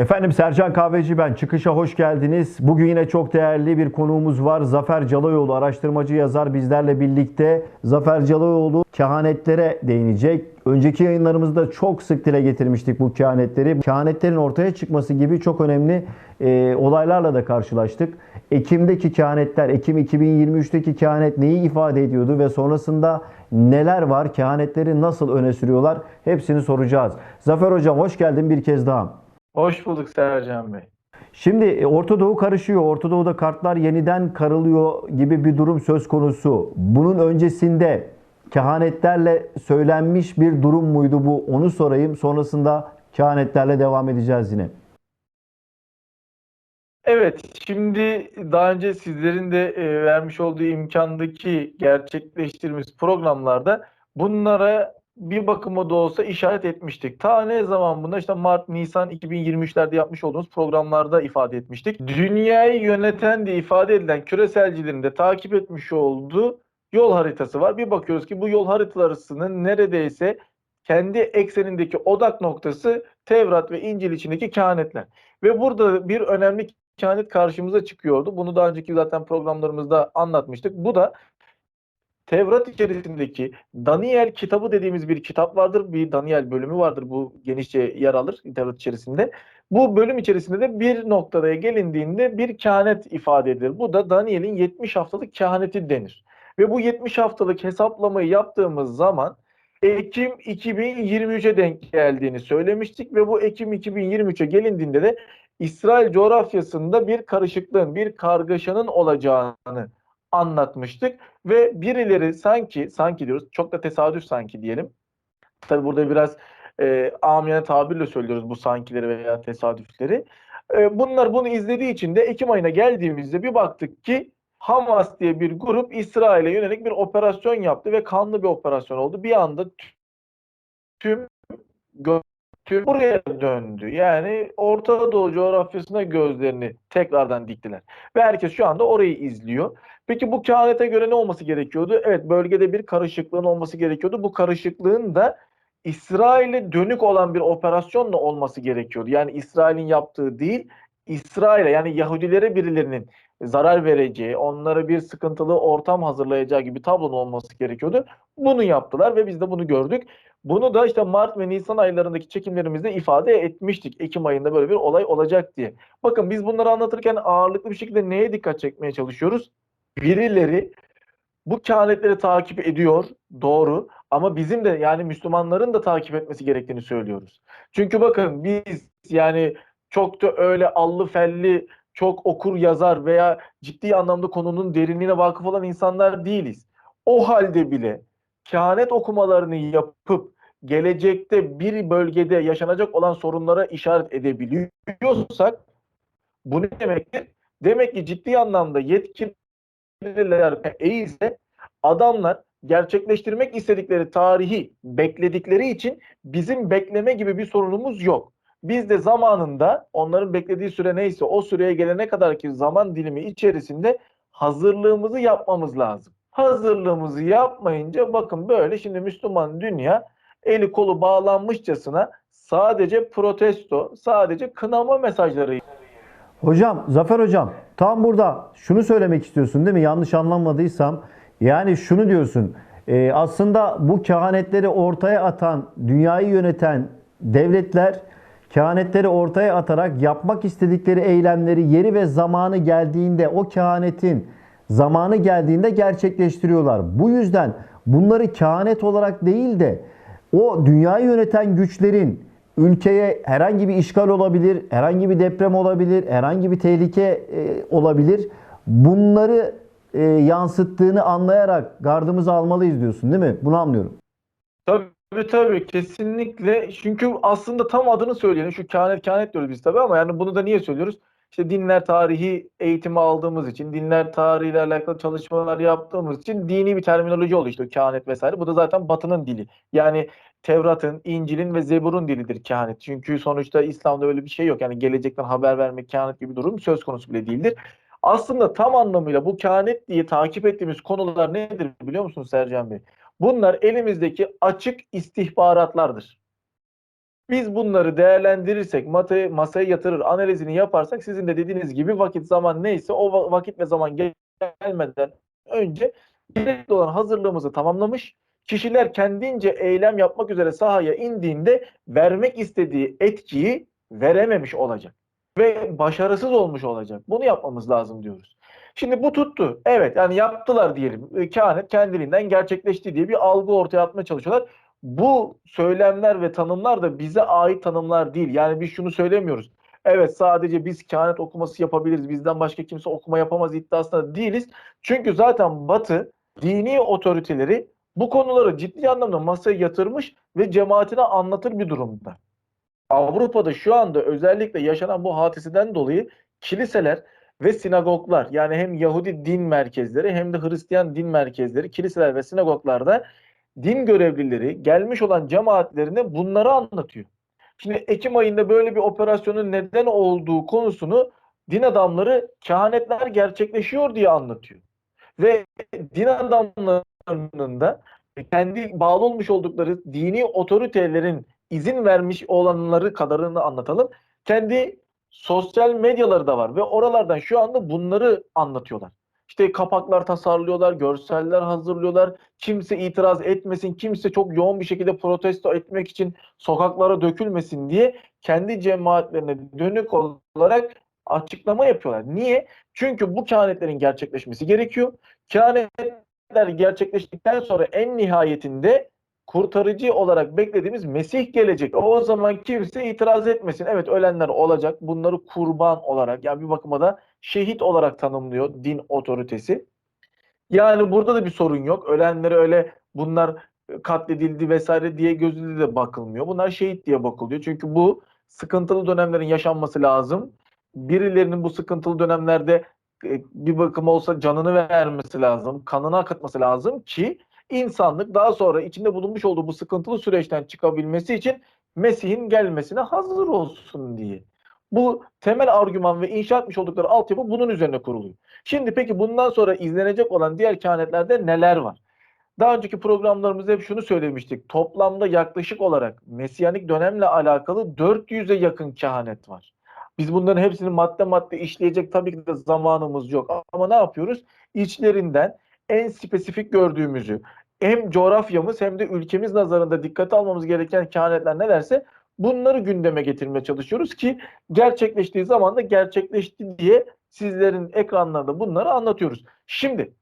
Efendim Sercan Kahveci ben. Çıkışa hoş geldiniz. Bugün yine çok değerli bir konuğumuz var. Zafer Calayoğlu araştırmacı yazar bizlerle birlikte. Zafer Calayoğlu kehanetlere değinecek. Önceki yayınlarımızda çok sık dile getirmiştik bu kehanetleri. Kehanetlerin ortaya çıkması gibi çok önemli e, olaylarla da karşılaştık. Ekim'deki kehanetler, Ekim 2023'teki kehanet neyi ifade ediyordu ve sonrasında neler var? Kehanetleri nasıl öne sürüyorlar? Hepsini soracağız. Zafer Hocam hoş geldin bir kez daha. Hoş bulduk Sercan Bey. Şimdi e, Orta Doğu karışıyor. Orta Doğu'da kartlar yeniden karılıyor gibi bir durum söz konusu. Bunun öncesinde kehanetlerle söylenmiş bir durum muydu bu? Onu sorayım. Sonrasında kehanetlerle devam edeceğiz yine. Evet, şimdi daha önce sizlerin de e, vermiş olduğu imkandaki gerçekleştirdiğimiz programlarda bunlara bir bakıma da olsa işaret etmiştik. Ta ne zaman bunda işte Mart, Nisan 2023'lerde yapmış olduğumuz programlarda ifade etmiştik. Dünyayı yöneten diye ifade edilen küreselcilerin de takip etmiş olduğu yol haritası var. Bir bakıyoruz ki bu yol haritalarının neredeyse kendi eksenindeki odak noktası Tevrat ve İncil içindeki kehanetler. Ve burada bir önemli kehanet karşımıza çıkıyordu. Bunu daha önceki zaten programlarımızda anlatmıştık. Bu da Tevrat içerisindeki Daniel kitabı dediğimiz bir kitap vardır. Bir Daniel bölümü vardır. Bu genişçe yer alır Tevrat içerisinde. Bu bölüm içerisinde de bir noktada gelindiğinde bir kehanet ifade edilir. Bu da Daniel'in 70 haftalık kehaneti denir. Ve bu 70 haftalık hesaplamayı yaptığımız zaman Ekim 2023'e denk geldiğini söylemiştik ve bu Ekim 2023'e gelindiğinde de İsrail coğrafyasında bir karışıklığın, bir kargaşanın olacağını anlatmıştık ve birileri sanki sanki diyoruz çok da tesadüf sanki diyelim. Tabi burada biraz e, amiyane tabirle söylüyoruz bu sankileri veya tesadüfleri. E, bunlar bunu izlediği için de Ekim ayına geldiğimizde bir baktık ki Hamas diye bir grup İsrail'e yönelik bir operasyon yaptı ve kanlı bir operasyon oldu. Bir anda tüm tüm buraya döndü. Yani Orta Doğu coğrafyasına gözlerini tekrardan diktiler. Ve herkes şu anda orayı izliyor. Peki bu kehanete göre ne olması gerekiyordu? Evet bölgede bir karışıklığın olması gerekiyordu. Bu karışıklığın da İsrail'e dönük olan bir operasyonla olması gerekiyordu. Yani İsrail'in yaptığı değil, İsrail'e yani Yahudilere birilerinin zarar vereceği, onlara bir sıkıntılı ortam hazırlayacağı gibi tablonun olması gerekiyordu. Bunu yaptılar ve biz de bunu gördük. Bunu da işte Mart ve Nisan aylarındaki çekimlerimizde ifade etmiştik. Ekim ayında böyle bir olay olacak diye. Bakın biz bunları anlatırken ağırlıklı bir şekilde neye dikkat çekmeye çalışıyoruz? Birileri bu kehanetleri takip ediyor, doğru. Ama bizim de yani Müslümanların da takip etmesi gerektiğini söylüyoruz. Çünkü bakın biz yani çok da öyle allı felli çok okur yazar veya ciddi anlamda konunun derinliğine vakıf olan insanlar değiliz. O halde bile kehanet okumalarını yapıp gelecekte bir bölgede yaşanacak olan sorunlara işaret edebiliyorsak bu ne demektir? Demek ki ciddi anlamda yetkililer eğilse adamlar gerçekleştirmek istedikleri tarihi bekledikleri için bizim bekleme gibi bir sorunumuz yok. Biz de zamanında onların beklediği süre neyse o süreye gelene kadar ki zaman dilimi içerisinde hazırlığımızı yapmamız lazım. Hazırlığımızı yapmayınca bakın böyle şimdi Müslüman dünya eli kolu bağlanmışçasına sadece protesto, sadece kınama mesajları Hocam, Zafer Hocam tam burada şunu söylemek istiyorsun değil mi? Yanlış anlamadıysam. Yani şunu diyorsun. e, aslında bu kehanetleri ortaya atan, dünyayı yöneten devletler kehanetleri ortaya atarak yapmak istedikleri eylemleri yeri ve zamanı geldiğinde o kehanetin zamanı geldiğinde gerçekleştiriyorlar. Bu yüzden bunları kehanet olarak değil de o dünyayı yöneten güçlerin ülkeye herhangi bir işgal olabilir, herhangi bir deprem olabilir, herhangi bir tehlike e, olabilir. Bunları e, yansıttığını anlayarak gardımızı almalıyız diyorsun değil mi? Bunu anlıyorum. Tabii tabii kesinlikle. Çünkü aslında tam adını söyleyelim. Şu kehanet kehanet diyoruz biz tabii ama yani bunu da niye söylüyoruz? İşte dinler tarihi eğitimi aldığımız için, dinler tarihiyle alakalı çalışmalar yaptığımız için dini bir terminoloji oldu işte kehanet vesaire. Bu da zaten Batı'nın dili. Yani Tevrat'ın, İncil'in ve Zebur'un dilidir kehanet. Çünkü sonuçta İslam'da öyle bir şey yok. Yani gelecekten haber vermek kehanet gibi bir durum söz konusu bile değildir. Aslında tam anlamıyla bu kehanet diye takip ettiğimiz konular nedir biliyor musunuz Sercan Bey? Bunlar elimizdeki açık istihbaratlardır. Biz bunları değerlendirirsek, masaya, masaya yatırır, analizini yaparsak sizin de dediğiniz gibi vakit zaman neyse o va- vakit ve zaman gel- gelmeden önce gerekli olan hazırlığımızı tamamlamış. Kişiler kendince eylem yapmak üzere sahaya indiğinde vermek istediği etkiyi verememiş olacak ve başarısız olmuş olacak. Bunu yapmamız lazım diyoruz. Şimdi bu tuttu. Evet yani yaptılar diyelim. E, Kehanet kendiliğinden gerçekleşti diye bir algı ortaya atmaya çalışıyorlar. Bu söylemler ve tanımlar da bize ait tanımlar değil. Yani biz şunu söylemiyoruz. Evet sadece biz kehanet okuması yapabiliriz. Bizden başka kimse okuma yapamaz iddiasında değiliz. Çünkü zaten Batı dini otoriteleri bu konuları ciddi anlamda masaya yatırmış ve cemaatine anlatır bir durumda. Avrupa'da şu anda özellikle yaşanan bu hadiseden dolayı kiliseler ve sinagoglar yani hem Yahudi din merkezleri hem de Hristiyan din merkezleri, kiliseler ve sinagoglarda din görevlileri gelmiş olan cemaatlerine bunları anlatıyor. Şimdi Ekim ayında böyle bir operasyonun neden olduğu konusunu din adamları kehanetler gerçekleşiyor diye anlatıyor. Ve din adamlarının da kendi bağlı olmuş oldukları dini otoritelerin izin vermiş olanları kadarını anlatalım. Kendi sosyal medyaları da var ve oralardan şu anda bunları anlatıyorlar. İşte kapaklar tasarlıyorlar, görseller hazırlıyorlar. Kimse itiraz etmesin, kimse çok yoğun bir şekilde protesto etmek için sokaklara dökülmesin diye kendi cemaatlerine dönük olarak açıklama yapıyorlar. Niye? Çünkü bu kehanetlerin gerçekleşmesi gerekiyor. Kehanetler gerçekleştikten sonra en nihayetinde kurtarıcı olarak beklediğimiz Mesih gelecek. O zaman kimse itiraz etmesin. Evet ölenler olacak. Bunları kurban olarak yani bir bakıma da şehit olarak tanımlıyor din otoritesi. Yani burada da bir sorun yok. Ölenlere öyle bunlar katledildi vesaire diye gözüyle de bakılmıyor. Bunlar şehit diye bakılıyor. Çünkü bu sıkıntılı dönemlerin yaşanması lazım. Birilerinin bu sıkıntılı dönemlerde e, bir bakım olsa canını vermesi lazım, kanını akıtması lazım ki insanlık daha sonra içinde bulunmuş olduğu bu sıkıntılı süreçten çıkabilmesi için Mesih'in gelmesine hazır olsun diye. Bu temel argüman ve inşa etmiş oldukları altyapı bunun üzerine kuruluyor. Şimdi peki bundan sonra izlenecek olan diğer kehanetlerde neler var? Daha önceki programlarımızda hep şunu söylemiştik. Toplamda yaklaşık olarak Mesiyanik dönemle alakalı 400'e yakın kehanet var. Biz bunların hepsini madde madde işleyecek tabii ki de zamanımız yok. Ama ne yapıyoruz? İçlerinden en spesifik gördüğümüzü hem coğrafyamız hem de ülkemiz nazarında dikkate almamız gereken kehanetler nelerse bunları gündeme getirmeye çalışıyoruz ki gerçekleştiği zaman da gerçekleşti diye sizlerin ekranlarında bunları anlatıyoruz. Şimdi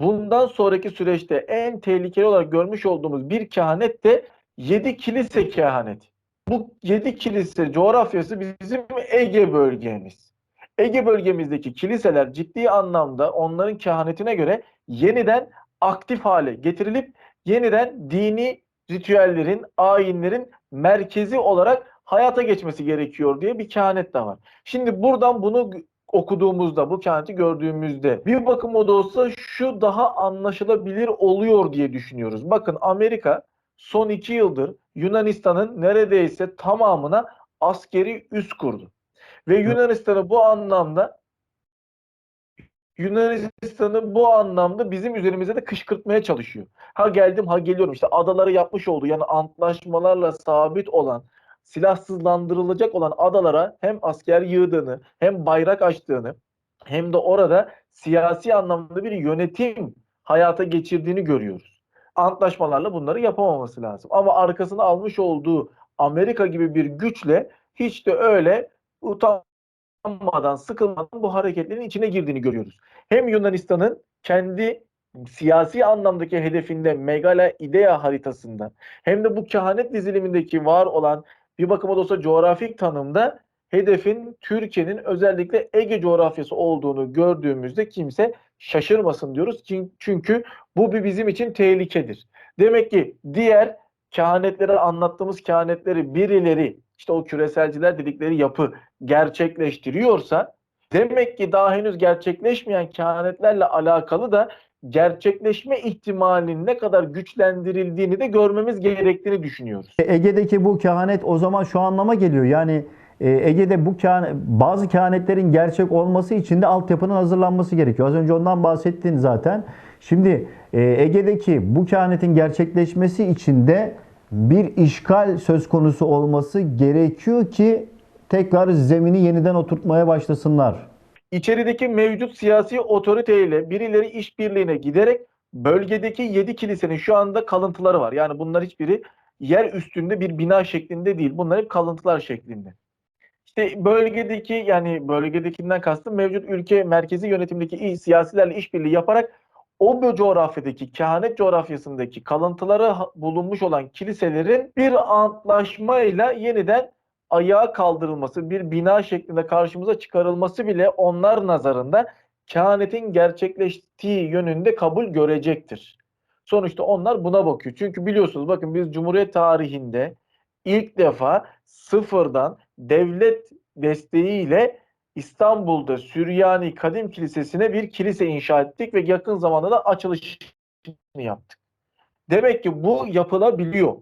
bundan sonraki süreçte en tehlikeli olarak görmüş olduğumuz bir kehanet de 7 kilise kehaneti. Bu 7 kilise coğrafyası bizim Ege bölgemiz. Ege bölgemizdeki kiliseler ciddi anlamda onların kehanetine göre yeniden aktif hale getirilip yeniden dini ritüellerin, ayinlerin merkezi olarak hayata geçmesi gerekiyor diye bir kehanet de var. Şimdi buradan bunu okuduğumuzda, bu kehaneti gördüğümüzde bir bakım o da olsa şu daha anlaşılabilir oluyor diye düşünüyoruz. Bakın Amerika son iki yıldır Yunanistan'ın neredeyse tamamına askeri üs kurdu. Ve Yunanistan'ı bu anlamda Yunanistan'ı bu anlamda bizim üzerimize de kışkırtmaya çalışıyor. Ha geldim ha geliyorum. İşte adaları yapmış olduğu yani antlaşmalarla sabit olan silahsızlandırılacak olan adalara hem asker yığdığını hem bayrak açtığını hem de orada siyasi anlamda bir yönetim hayata geçirdiğini görüyoruz. Antlaşmalarla bunları yapamaması lazım. Ama arkasına almış olduğu Amerika gibi bir güçle hiç de öyle utanmadan, sıkılmadan bu hareketlerin içine girdiğini görüyoruz. Hem Yunanistan'ın kendi siyasi anlamdaki hedefinde Megala İdea haritasında hem de bu kehanet dizilimindeki var olan bir bakıma da olsa coğrafik tanımda hedefin Türkiye'nin özellikle Ege coğrafyası olduğunu gördüğümüzde kimse şaşırmasın diyoruz. Çünkü bu bir bizim için tehlikedir. Demek ki diğer kehanetlere anlattığımız kehanetleri birileri işte o küreselciler dedikleri yapı gerçekleştiriyorsa demek ki daha henüz gerçekleşmeyen kehanetlerle alakalı da gerçekleşme ihtimalinin ne kadar güçlendirildiğini de görmemiz gerektiğini düşünüyoruz. Ege'deki bu kehanet o zaman şu anlama geliyor. Yani e, Ege'de bu kehanet, bazı kehanetlerin gerçek olması için de altyapının hazırlanması gerekiyor. Az önce ondan bahsettin zaten. Şimdi e, Ege'deki bu kehanetin gerçekleşmesi için de bir işgal söz konusu olması gerekiyor ki tekrar zemini yeniden oturtmaya başlasınlar. İçerideki mevcut siyasi otoriteyle birileri işbirliğine giderek bölgedeki 7 kilisenin şu anda kalıntıları var. Yani bunlar hiçbiri yer üstünde bir bina şeklinde değil. Bunlar hep kalıntılar şeklinde. İşte bölgedeki yani bölgedekinden kastım mevcut ülke merkezi yönetimdeki siyasilerle işbirliği yaparak o coğrafyadaki kehanet coğrafyasındaki kalıntıları bulunmuş olan kiliselerin bir antlaşmayla yeniden ayağa kaldırılması, bir bina şeklinde karşımıza çıkarılması bile onlar nazarında kehanetin gerçekleştiği yönünde kabul görecektir. Sonuçta onlar buna bakıyor. Çünkü biliyorsunuz bakın biz Cumhuriyet tarihinde ilk defa sıfırdan devlet desteğiyle İstanbul'da Süryani Kadim Kilisesi'ne bir kilise inşa ettik ve yakın zamanda da açılışını yaptık. Demek ki bu yapılabiliyor.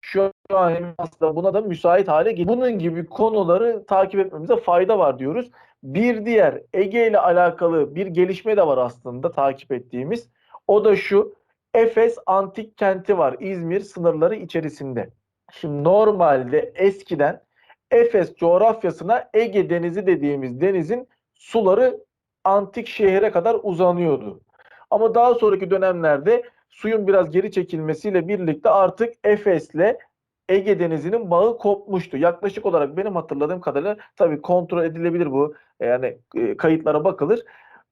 Şu an aslında buna da müsait hale geliyor. Bunun gibi konuları takip etmemize fayda var diyoruz. Bir diğer Ege ile alakalı bir gelişme de var aslında takip ettiğimiz. O da şu. Efes antik kenti var İzmir sınırları içerisinde. Şimdi normalde eskiden Efes coğrafyasına Ege Denizi dediğimiz denizin suları antik şehre kadar uzanıyordu. Ama daha sonraki dönemlerde suyun biraz geri çekilmesiyle birlikte artık Efes'le Ege Denizi'nin bağı kopmuştu. Yaklaşık olarak benim hatırladığım kadarıyla tabii kontrol edilebilir bu. Yani e, kayıtlara bakılır.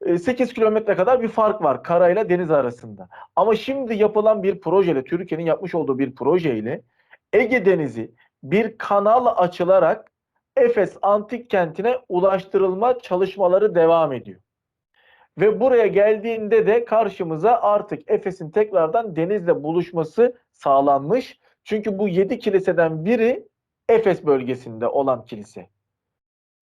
E, 8 kilometre kadar bir fark var karayla deniz arasında. Ama şimdi yapılan bir projeyle, Türkiye'nin yapmış olduğu bir projeyle Ege Denizi bir kanal açılarak Efes antik kentine ulaştırılma çalışmaları devam ediyor. Ve buraya geldiğinde de karşımıza artık Efes'in tekrardan denizle buluşması sağlanmış. Çünkü bu 7 kiliseden biri Efes bölgesinde olan kilise.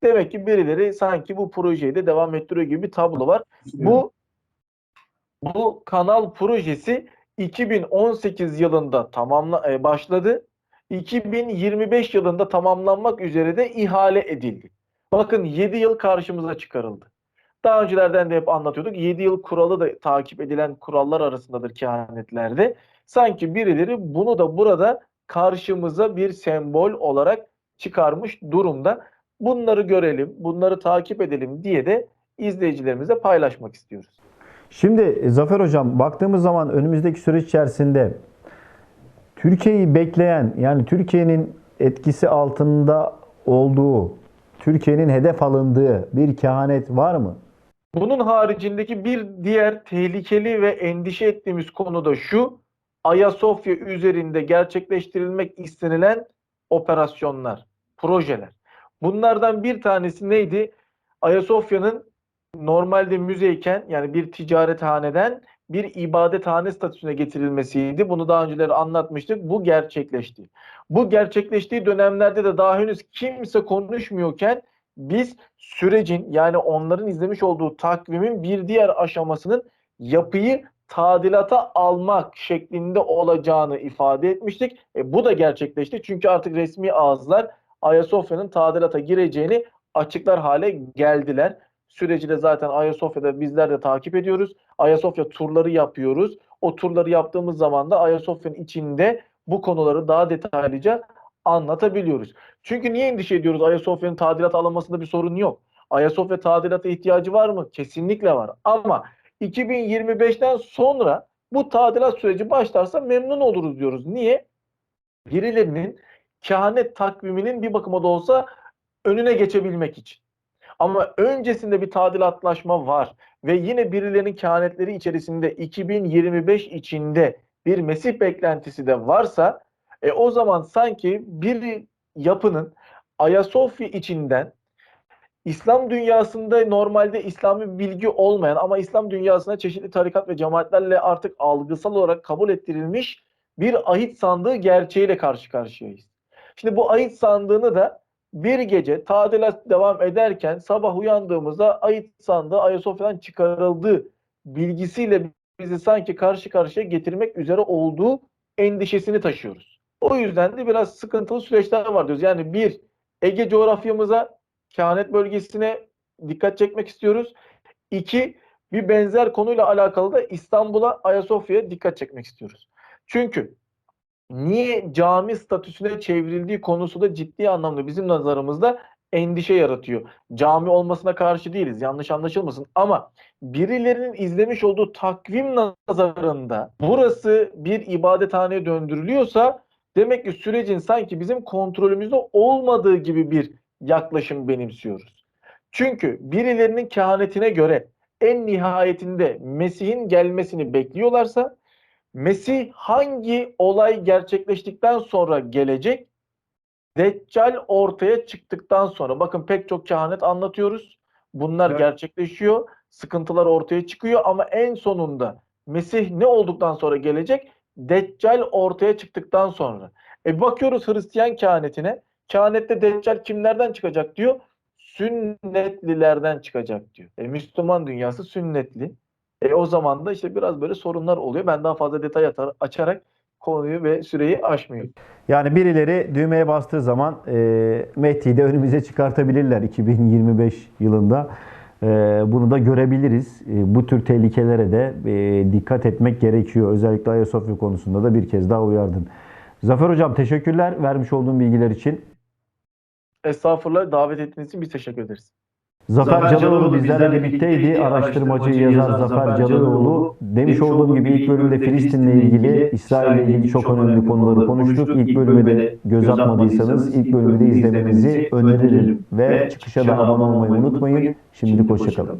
Demek ki birileri sanki bu projeyi de devam ettiriyor gibi bir tablo var. Bu bu kanal projesi 2018 yılında tamamla e, başladı. 2025 yılında tamamlanmak üzere de ihale edildi. Bakın 7 yıl karşımıza çıkarıldı. Daha öncelerden de hep anlatıyorduk. 7 yıl kuralı da takip edilen kurallar arasındadır kehanetlerde. Sanki birileri bunu da burada karşımıza bir sembol olarak çıkarmış durumda. Bunları görelim, bunları takip edelim diye de izleyicilerimize paylaşmak istiyoruz. Şimdi Zafer Hocam baktığımız zaman önümüzdeki süreç içerisinde Türkiye'yi bekleyen yani Türkiye'nin etkisi altında olduğu, Türkiye'nin hedef alındığı bir kehanet var mı? Bunun haricindeki bir diğer tehlikeli ve endişe ettiğimiz konu da şu. Ayasofya üzerinde gerçekleştirilmek istenilen operasyonlar, projeler. Bunlardan bir tanesi neydi? Ayasofya'nın normalde müzeyken yani bir ticarethaneden bir ibadethane statüsüne getirilmesiydi. Bunu daha önceleri anlatmıştık. Bu gerçekleşti. Bu gerçekleştiği dönemlerde de daha henüz kimse konuşmuyorken biz sürecin yani onların izlemiş olduğu takvimin bir diğer aşamasının yapıyı tadilata almak şeklinde olacağını ifade etmiştik. E, bu da gerçekleşti. Çünkü artık resmi ağızlar Ayasofya'nın tadilata gireceğini açıklar hale geldiler. Süreci de zaten Ayasofya'da bizler de takip ediyoruz. Ayasofya turları yapıyoruz. O turları yaptığımız zaman da Ayasofya'nın içinde bu konuları daha detaylıca anlatabiliyoruz. Çünkü niye endişe ediyoruz? Ayasofya'nın tadilat alınmasında bir sorun yok. Ayasofya tadilata ihtiyacı var mı? Kesinlikle var. Ama 2025'ten sonra bu tadilat süreci başlarsa memnun oluruz diyoruz. Niye? Birilerinin kehanet takviminin bir bakıma da olsa önüne geçebilmek için. Ama öncesinde bir tadilatlaşma var ve yine birilerinin kehanetleri içerisinde 2025 içinde bir Mesih beklentisi de varsa e, o zaman sanki bir yapının Ayasofya içinden İslam dünyasında normalde İslami bilgi olmayan ama İslam dünyasına çeşitli tarikat ve cemaatlerle artık algısal olarak kabul ettirilmiş bir ahit sandığı gerçeğiyle karşı karşıyayız. Şimdi bu ahit sandığını da bir gece tadilat devam ederken sabah uyandığımızda ahit sandığı Ayasofya'dan çıkarıldığı bilgisiyle bizi sanki karşı karşıya getirmek üzere olduğu endişesini taşıyoruz. O yüzden de biraz sıkıntılı süreçler var diyoruz. Yani bir Ege coğrafyamıza, kehanet bölgesine dikkat çekmek istiyoruz. İki, bir benzer konuyla alakalı da İstanbul'a, Ayasofya'ya dikkat çekmek istiyoruz. Çünkü niye cami statüsüne çevrildiği konusu da ciddi anlamda bizim nazarımızda endişe yaratıyor. Cami olmasına karşı değiliz. Yanlış anlaşılmasın. Ama birilerinin izlemiş olduğu takvim nazarında burası bir ibadethaneye döndürülüyorsa demek ki sürecin sanki bizim kontrolümüzde olmadığı gibi bir yaklaşım benimsiyoruz. Çünkü birilerinin kehanetine göre en nihayetinde Mesih'in gelmesini bekliyorlarsa Mesih hangi olay gerçekleştikten sonra gelecek? Deccal ortaya çıktıktan sonra. Bakın pek çok kehanet anlatıyoruz. Bunlar Evet. gerçekleşiyor. Sıkıntılar ortaya çıkıyor ama en sonunda Mesih ne olduktan sonra gelecek? Deccal ortaya çıktıktan sonra. E bakıyoruz Hristiyan kehanetine. Kehanette Deccal kimlerden çıkacak diyor? Sünnetlilerden çıkacak diyor. E Müslüman dünyası sünnetli. E o zaman da işte biraz böyle sorunlar oluyor. Ben daha fazla detay atar, açarak konuyu ve süreyi aşmıyorum. Yani birileri düğmeye bastığı zaman e, Mehdi'yi de önümüze çıkartabilirler 2025 yılında. E, bunu da görebiliriz. E, bu tür tehlikelere de e, dikkat etmek gerekiyor. Özellikle Ayasofya konusunda da bir kez daha uyardın. Zafer Hocam teşekkürler vermiş olduğun bilgiler için. Estağfurullah davet ettiğiniz için biz teşekkür ederiz. Zafer, Caloğlu bizlerle birlikteydi. Araştırmacı, yazar Zafer. Caloğlu. Demiş olduğum gibi ilk bölümde Filistin'le ilgili, İsrail'le ilgili çok önemli konuları konuştuk. İlk bölümü de göz atmadıysanız ilk bölümü de izlemenizi öneririm. Ve çıkışa da abone olmayı unutmayın. Şimdilik hoşçakalın.